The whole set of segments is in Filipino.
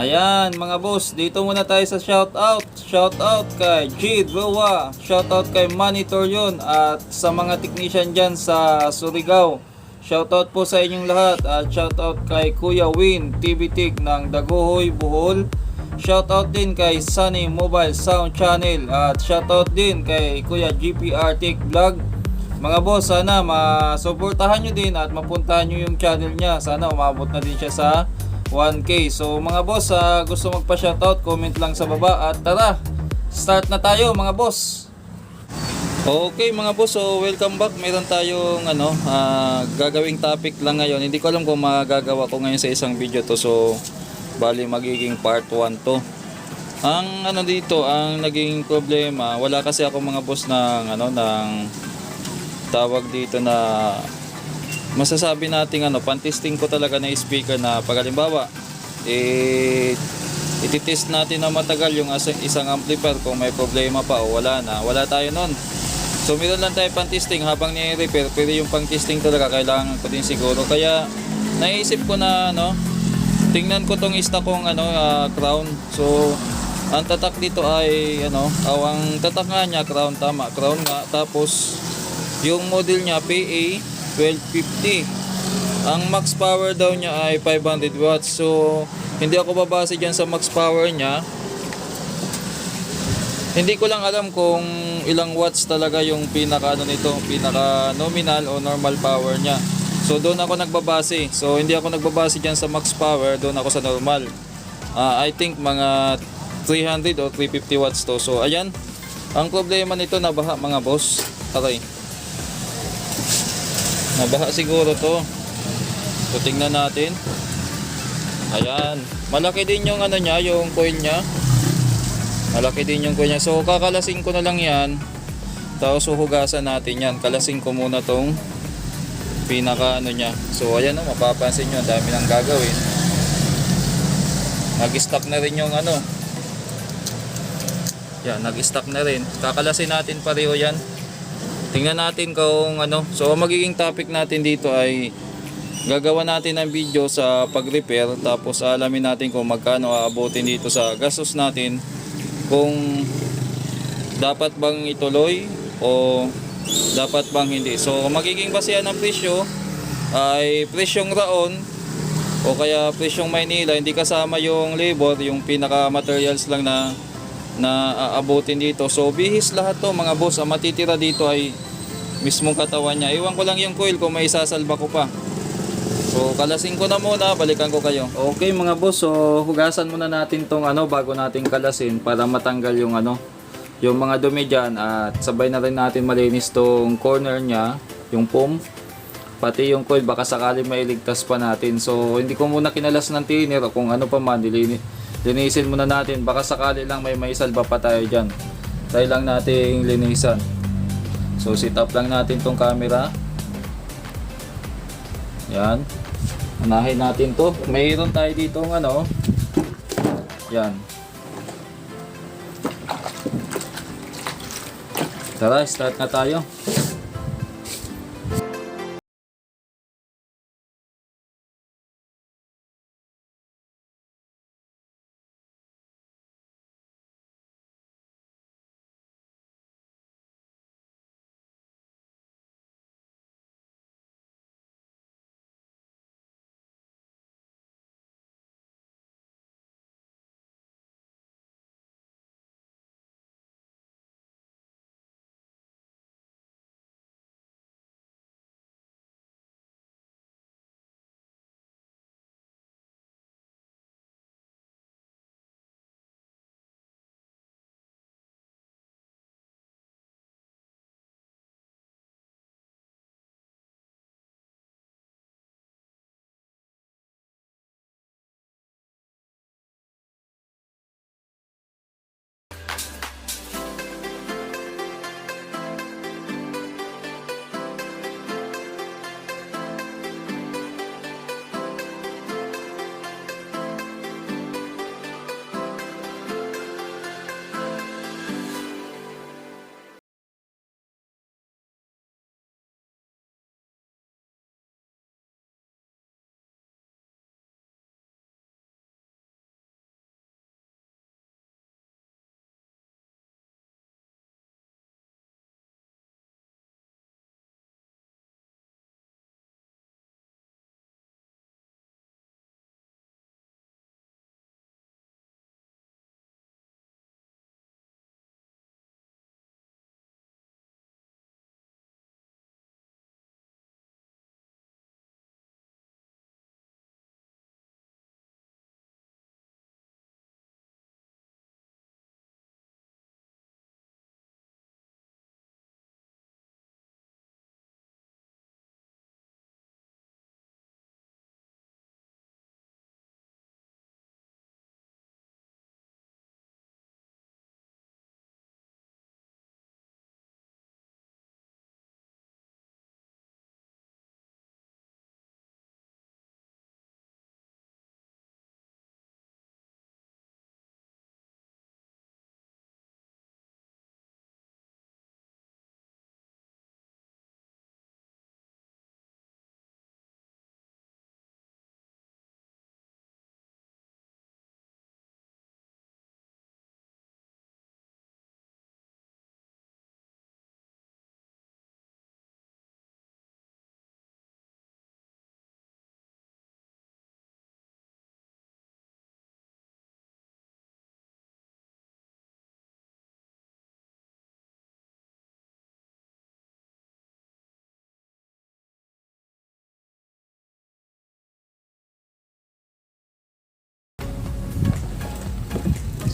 Ayan, mga boss, dito muna tayo sa shoutout. Shoutout kay G. Roa. Shoutout kay Monitor yun. At sa mga technician dyan sa Surigao. Shoutout po sa inyong lahat. At shoutout kay Kuya Win, TV Tig ng Daguhoy, Bohol. Shoutout din kay Sunny Mobile Sound Channel. At shoutout din kay Kuya GPR Tig Vlog. Mga boss, sana masuportahan nyo din at mapuntahan nyo yung channel niya. Sana umabot na din siya sa 1K. So mga boss, ah, gusto magpa-shoutout, comment lang sa baba at tara, start na tayo mga boss. Okay mga boss, so welcome back. Meron tayong ano, ah, gagawing topic lang ngayon. Hindi ko alam kung magagawa ko ngayon sa isang video to. So bali magiging part 1 to. Ang ano dito, ang naging problema, wala kasi ako mga boss ng ano ng tawag dito na masasabi nating ano, pantesting ko talaga na speaker na pag halimbawa, eh, ititest natin na matagal yung isang amplifier kung may problema pa o wala na. Wala tayo nun. So, meron lang tayo pang-testing habang ni-repair, pero yung pang-testing talaga kailangan ko din siguro. Kaya, naisip ko na, ano, tingnan ko tong isa kong, ano, ah, crown. So, ang tatak dito ay, ano, aw, ang tatak nga niya, crown, tama, crown nga. Tapos, yung model niya, PA 1250. Ang max power daw niya ay 500 watts. So, hindi ako babase dyan sa max power niya. Hindi ko lang alam kung ilang watts talaga yung pinaka ano nito, pinaka nominal o normal power niya. So doon ako nagbabase. So hindi ako nagbabase diyan sa max power, doon ako sa normal. Ah, I think mga 300 o 350 watts to. So ayan. Ang problema nito nabaha mga boss. Aray. Nabaha siguro to. So tingnan natin. Ayan. Malaki din yung ano niya, yung coil niya. Malaki din yung coil niya. So kakalasin ko na lang yan. Tapos huhugasan natin yan. Kalasin ko muna tong pinaka ano niya. So ayan o, mapapansin nyo, ang dami nang gagawin. Nag-stock na rin yung ano. Yan, nag-stock na rin. Kakalasin natin pareho yan. Tingnan natin kung ano. So, magiging topic natin dito ay gagawa natin ng video sa pag-repair tapos alamin natin kung magkano aabutin dito sa gastos natin kung dapat bang ituloy o dapat bang hindi. So, magiging basehan ng presyo ay presyong raon o kaya presyong Maynila, hindi kasama yung labor, yung pinaka materials lang na na aabutin dito. So bihis lahat to mga boss. Ang matitira dito ay mismong katawan niya. Iwan ko lang yung coil kung may isasalba ko pa. So kalasin ko na muna, balikan ko kayo. Okay mga boss, so hugasan muna natin tong ano bago natin kalasin para matanggal yung ano yung mga dumi dyan at sabay na rin natin malinis tong corner niya, yung foam pati yung coil baka sakali mailigtas pa natin so hindi ko muna kinalas ng thinner kung ano pa man dilini, linisin muna natin. Baka sakali lang may maisalba pa tayo dyan. Tayo lang nating linisan. So sit up lang natin tong camera. Yan. Unahin natin to. Mayroon tayo dito ng ano. Yan. Tara start na tayo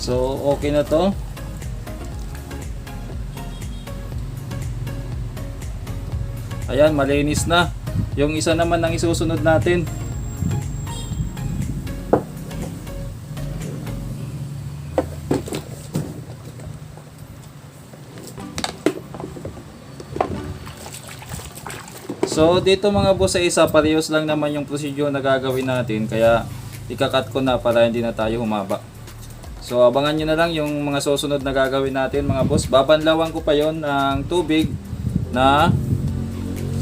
So, okay na to. Ayan, malinis na. Yung isa naman ang isusunod natin. So dito mga boss sa isa parehas lang naman yung procedure na gagawin natin kaya ikakat ko na para hindi na tayo humaba. So abangan nyo na lang yung mga susunod na gagawin natin mga boss. Babanlawan ko pa yon ng tubig na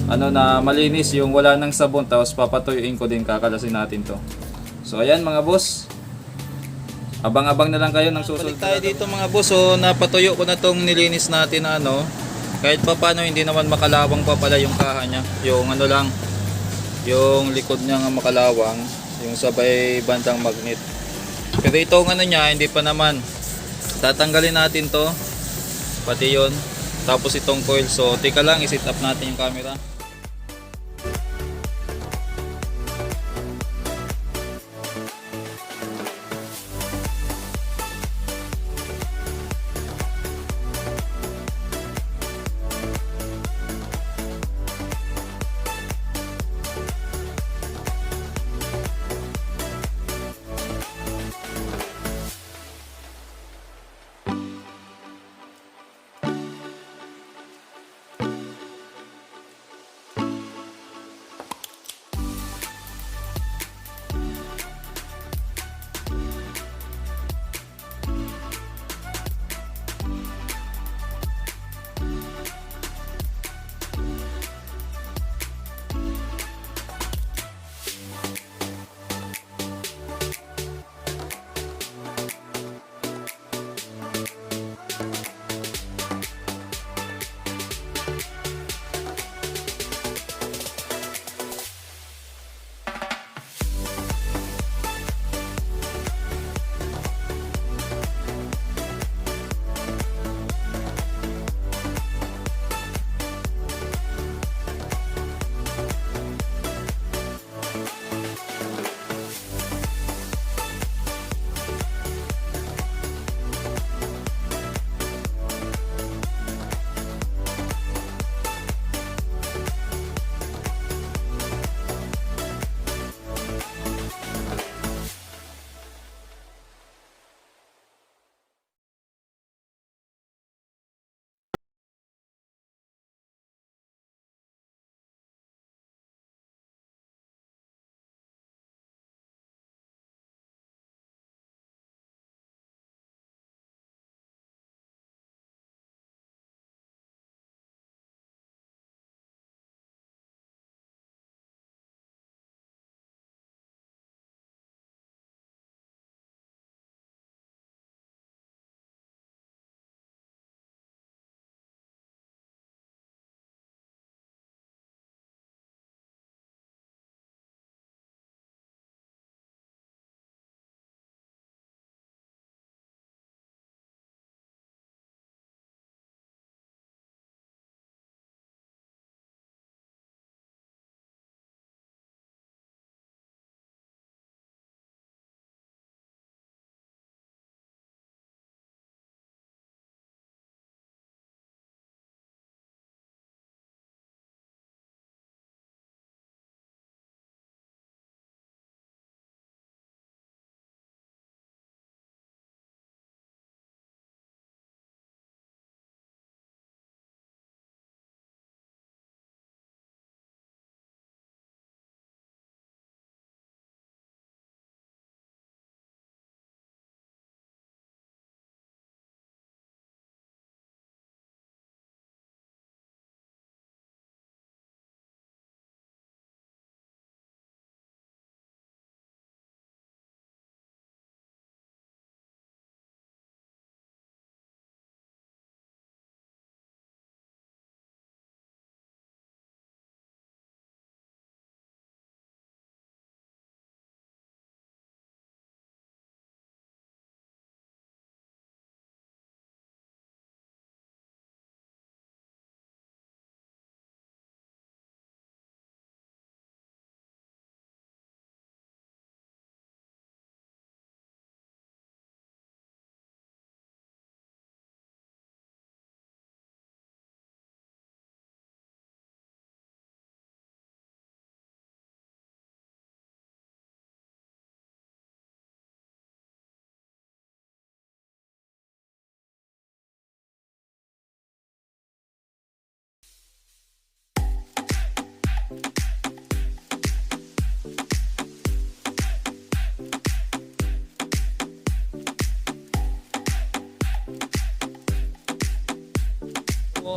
ano na malinis yung wala ng sabon tapos papatuyuin ko din kakalasin natin to. So ayan mga boss. Abang-abang na lang kayo ng susunod. Balik tayo dito mga boss. So napatuyo ko na tong nilinis natin na ano. Kahit pa paano hindi naman makalawang pa pala yung kaha niya. Yung ano lang. Yung likod niya nga makalawang. Yung sabay bandang magnet. Pero itong ano niya hindi pa naman. Tatanggalin natin to. Pati yon Tapos itong coil. So tika lang i-set up natin yung camera.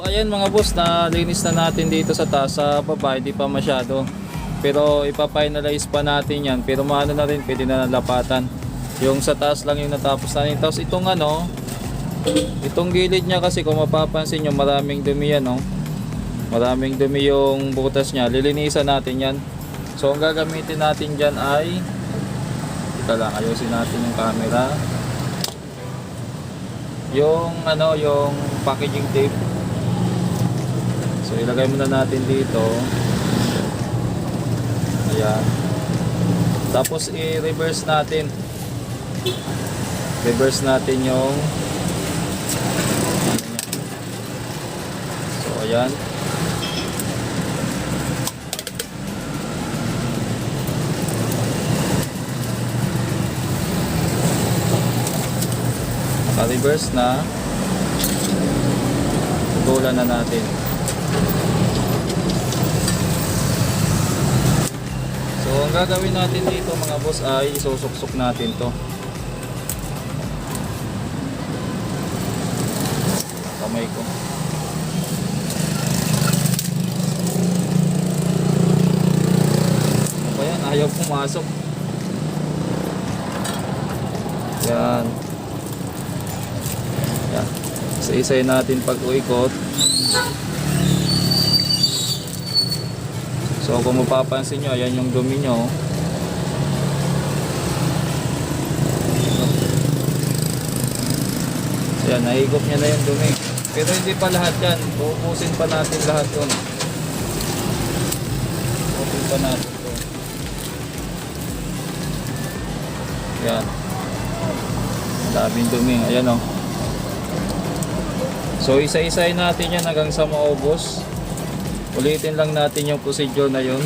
Ayan mga boss, nalinis na natin dito sa taas. Sa baba, hindi pa masyado. Pero ipa-finalize pa natin yan. Pero maano na rin, pwede na nalapatan. Yung sa taas lang yung natapos natin. Tapos itong ano, itong gilid niya kasi kung mapapansin nyo, maraming dumi yan, no? Maraming dumi yung butas niya. Lilinisan natin yan. So, ang gagamitin natin dyan ay Ito lang, ayusin natin yung camera. Yung ano, yung packaging tape. So, ilagay muna natin dito. Ayan. Tapos, i-reverse natin. Reverse natin yung. So, ayan. Naka-reverse na. Tutulan na natin. So, ang gagawin natin dito mga boss ay isusuksok natin to. Kamay ko. Ano ba yan? Ayaw pumasok. Yan. Yan. Isa-isay natin pag uikot. So kung mapapansin nyo, ayan yung dumi nyo. So yan, nahigop niya na yung dumi. Pero hindi pa lahat yan. Bubusin pa natin lahat yun. Bubusin pa natin to. Yan. Daming dumi. Ayan o. So isa-isay natin yan hanggang sa maubos. Ulitin lang natin yung procedure na yun.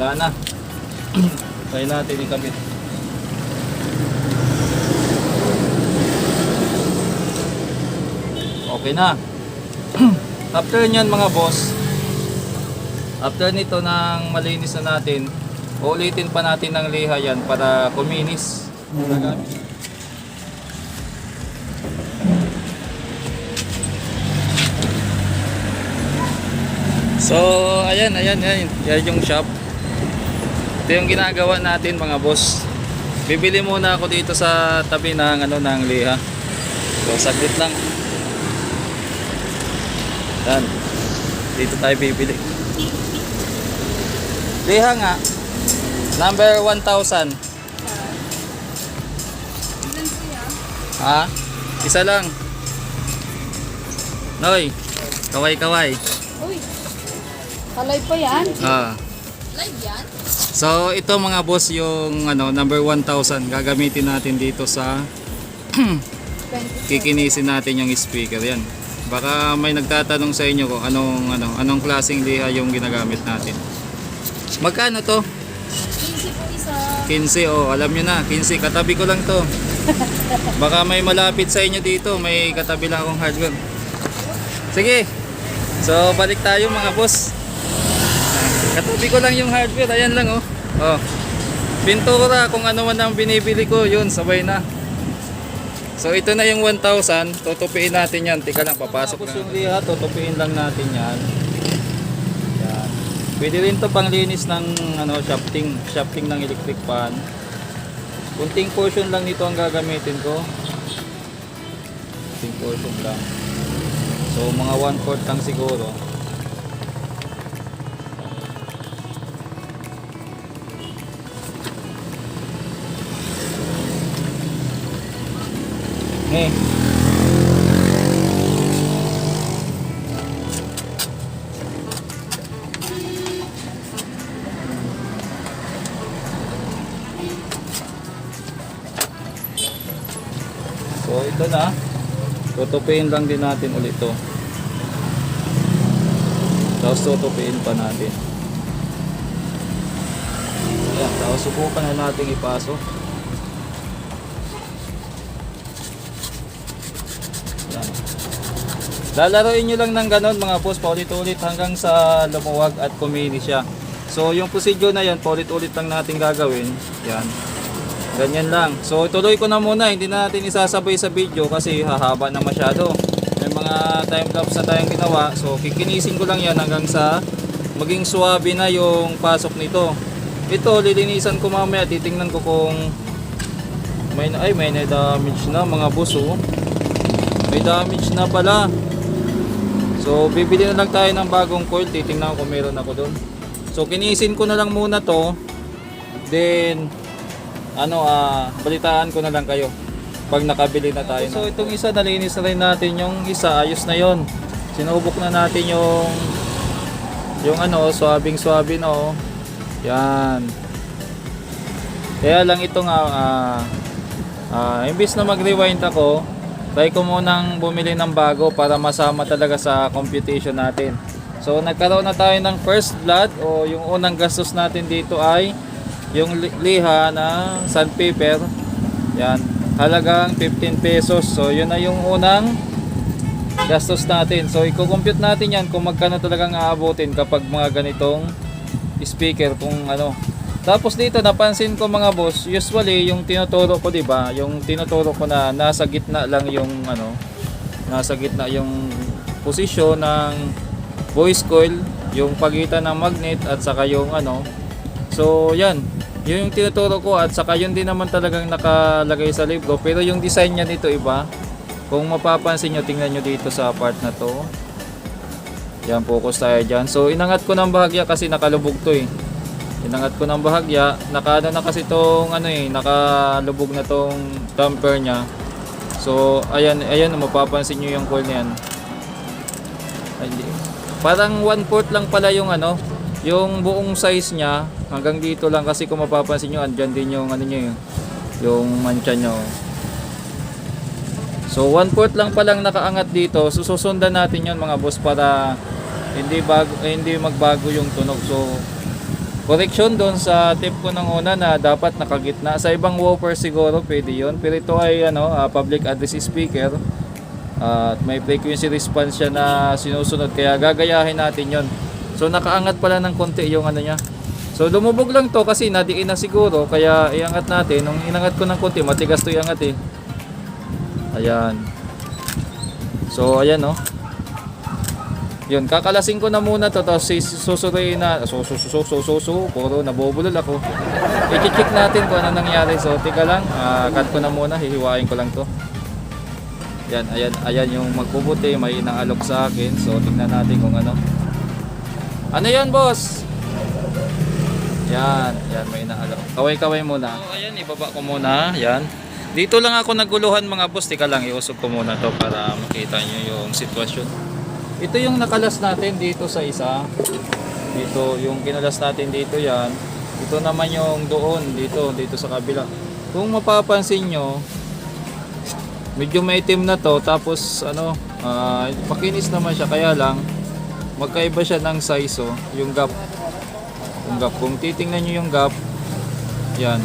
Wala na. Try natin ikabit. Okay na. after nyan mga boss, after nito nang malinis na natin, ulitin pa natin ng liha yan para kuminis. Gagamit. So, ayan, ayan, ayan. Yan yung shop. Ito yung ginagawa natin mga boss. Bibili muna ako dito sa tabi ng ano ng liha. So, saglit lang. Yan. Dito tayo bibili. Liha nga. Number 1,000. Ha? Isa lang. Noy. Kaway-kaway. Uy, kalay pa yan? Ah. Live yan? So ito mga boss yung ano number 1000 gagamitin natin dito sa 20. kikinisin natin yung speaker yan. Baka may nagtatanong sa inyo kung anong ano anong klaseng liha yung ginagamit natin. Magkano to? 15 po isa. 15 oh, alam niyo na, 15 katabi ko lang to. Baka may malapit sa inyo dito, may katabi lang akong hardware. Sige. So balik tayo mga boss. Katabi ko lang yung hardware, ayan lang oh. Oh. Pintura kung ano man ang binibili ko, yun sabay na. So ito na yung 1,000, tutupiin natin yan. Tika lang, papasok na. yung liha, tutupiin lang natin yan. Yan. Pwede rin to panglinis ng ano, shafting, shafting ng electric fan. Kunting portion lang nito ang gagamitin ko. Kunting portion lang. So mga 1/4 lang siguro. Eh. So ito na. Tutupiin lang din natin ulit to. Tapos tutupiin pa natin. Ayan, tapos subukan na natin ipasok. Lalaroin nyo lang ng ganon mga boss, paulit-ulit hanggang sa lumuwag at kumini siya. So yung procedure na yan, paulit-ulit lang natin gagawin. Yan. Ganyan lang. So ituloy ko na muna, hindi na natin isasabay sa video kasi hahaba na masyado. May mga time lapse na tayong ginawa. So kikinisin ko lang yan hanggang sa maging suwabe na yung pasok nito. Ito lilinisan ko mamaya, titingnan ko kung may ay may na damage na mga buso. May damage na pala. So bibili na lang tayo ng bagong coil, titingnan ko kung meron ako doon. So kinisin ko na lang muna to. Then ano ah balitaan ko na lang kayo pag nakabili na tayo. So itong isa nalinis na rin natin yung isa ayos na yon. Sinubok na natin yung yung ano swabing swabe no. Yan. Kaya lang ito nga ah ah, imbis na mag-rewind ako, try ko munang bumili ng bago para masama talaga sa computation natin. So nagkaroon na tayo ng first blood o yung unang gastos natin dito ay yung li- liha na sandpaper. Yan. Halagang 15 pesos. So yun na yung unang gastos natin. So i-compute natin yan kung magkano talagang aabutin kapag mga ganitong speaker kung ano. Tapos dito napansin ko mga boss, usually yung tinuturo ko 'di ba, yung tinuturo ko na nasa gitna lang yung ano, nasa gitna yung posisyon ng voice coil, yung pagitan ng magnet at saka yung ano. So, yan. Yun yung tinuturo ko at saka yun din naman talagang nakalagay sa libro. Pero yung design niya nito iba. Kung mapapansin nyo, tingnan nyo dito sa part na to. Yan, focus tayo dyan. So, inangat ko ng bahagya kasi nakalubog to eh. Inangat ko ng bahagya. Nakaano na kasi tong ano eh, nakalubog na tong damper niya. So, ayan, ayan, mapapansin nyo yung coil niyan. Parang 1/4 lang pala yung ano, yung buong size niya hanggang dito lang kasi kung mapapansin nyo andyan din yung ano niya yung, yung mancha niya. oh. So 1/4 lang palang nakaangat dito. Susundan natin 'yon mga boss para hindi bago eh, hindi magbago yung tunog. So correction doon sa tip ko ng una na dapat nakagitna. Sa ibang woofer siguro pwede 'yon. Pero ito ay ano, ah, public address speaker. At may frequency response siya na sinusunod kaya gagayahin natin 'yon. So nakaangat pala ng konti yung ano niya. So lumubog lang to kasi nadiin na siguro kaya iangat natin. Nung inangat ko ng konti, matigas to iangat eh. Ayan. So ayan no. Yun, kakalasin ko na muna to tapos susuriin na so so puro nabubulol ako. I-check natin kung ano nangyari. So tika lang, ah, cut ko na muna, hihiwain ko lang to. Yan, ayan, ayan yung magbubuti, may inaalok sa akin. So tingnan natin kung ano. Ano yan, boss? Yan, yan may inaalok. Kaway-kaway muna. So ayan, ibaba ko muna. Yan. Dito lang ako naguluhan mga boss. Tika lang, iusog ko muna to para makita nyo yung sitwasyon. Ito yung nakalas natin dito sa isa. Dito, yung kinalas natin dito yan. Ito naman yung doon, dito, dito sa kabila. Kung mapapansin nyo, medyo may itim na to. Tapos, ano, ah, makinis naman siya. Kaya lang, magkaiba siya ng size, oh, yung gap. Yung gap. Kung titingnan nyo yung gap, yan.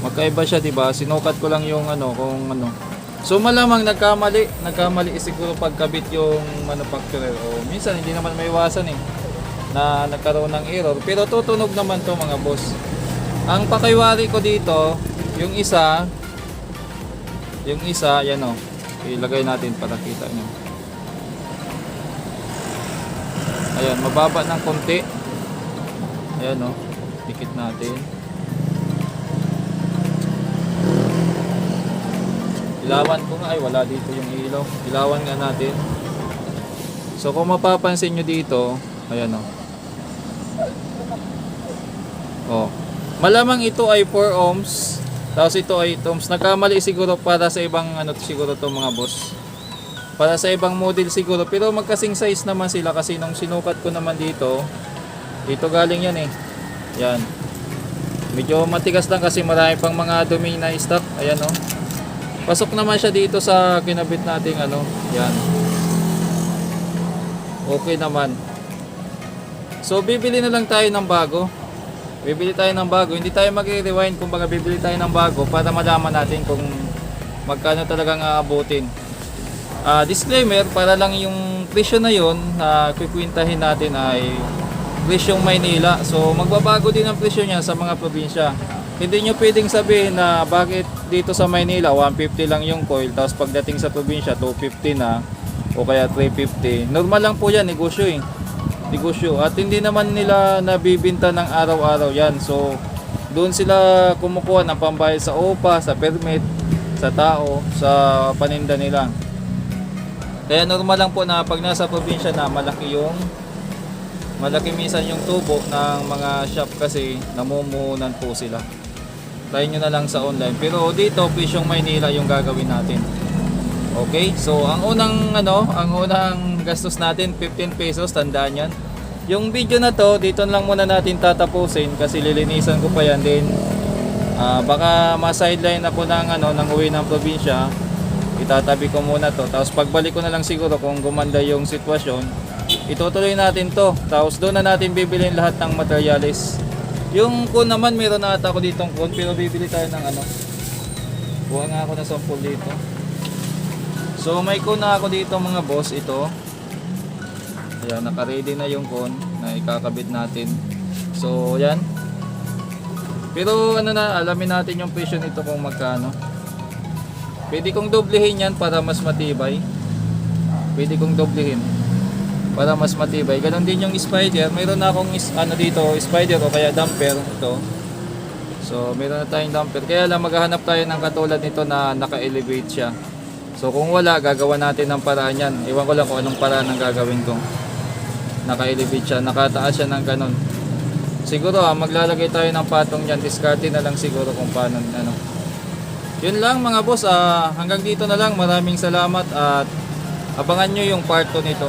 Magkaiba siya, 'di ba? Sinukat ko lang yung ano, kung ano. So malamang nagkamali, nagkamali siguro pagkabit yung manufacturer o minsan hindi naman maiwasan eh na nagkaroon ng error pero tutunog naman to mga boss. Ang pakiwari ko dito, yung isa yung isa, yan o. Ilagay natin para kita nyo. Ayan, mababa ng konti. Ayan o. Dikit natin. Ilawan ko nga. Ay, wala dito yung ilaw. Ilawan nga natin. So, kung mapapansin nyo dito, ayan o. Oh. Malamang ito ay 4 ohms. Tapos ito ay 8 ohms. Nagkamali siguro para sa ibang ano siguro to mga boss. Para sa ibang model siguro. Pero magkasing size naman sila kasi nung sinukat ko naman dito. Dito galing yan eh. Yan. Medyo matigas lang kasi marami pang mga dumi na stock. Ayan oh. Pasok naman siya dito sa kinabit nating ano. Yan. Okay naman. So bibili na lang tayo ng bago. Bibili tayo ng bago. Hindi tayo magre-rewind kumbaga bibili tayo ng bago para malaman natin kung magkano talagang aabutin. Ah, disclaimer, para lang yung presyo na yon na kikwintahin natin ay presyong Maynila. So magbabago din ang presyo niya sa mga probinsya. Hindi nyo pwedeng sabihin na bakit dito sa Maynila 150 lang yung coil tapos pagdating sa probinsya 250 na o kaya 350. Normal lang po yan, negosyo eh. Negosyo. At hindi naman nila nabibinta ng araw-araw yan. So doon sila kumukuha ng pambayad sa OPA, sa permit sa tao, sa paninda nila. Kaya normal lang po na pag nasa probinsya na malaki yung malaki minsan yung tubo ng mga shop kasi namumuhunan po sila try nyo na lang sa online pero dito presyong Maynila yung gagawin natin Okay, so ang unang ano, ang unang gastos natin 15 pesos, tandaan yan. Yung video na to, dito lang muna natin tatapusin kasi lilinisan ko pa yan din. Ah, baka ma-sideline ako ng ano, ng uwi ng probinsya. Itatabi ko muna to. Tapos pagbalik ko na lang siguro kung gumanda yung sitwasyon, itutuloy natin to. Tapos doon na natin bibilin lahat ng materialis. Yung kun naman, meron na ata ako ditong kun, pero bibili tayo ng ano. Kuha nga ako ng sample dito. So may cone na ako dito mga boss ito. Ayan, naka-ready na yung cone na ikakabit natin. So yan. Pero ano na, alamin natin yung presyo nito kung magkano. Pwede kong doblehin yan para mas matibay. Pwede kong doblehin para mas matibay. Ganon din yung spider. Mayroon na akong is, ano dito, spider o kaya damper ito. So, meron na tayong damper. Kaya lang maghahanap tayo ng katulad nito na naka-elevate siya. So kung wala, gagawa natin ng paraan yan. Iwan ko lang kung anong paraan ang gagawin ko. Naka-elevate siya, nakataas siya ng ganun. Siguro ah, maglalagay tayo ng patong yan. Discarte na lang siguro kung paano. Ano. Yun lang mga boss, ah, hanggang dito na lang. Maraming salamat at abangan nyo yung part 2 nito.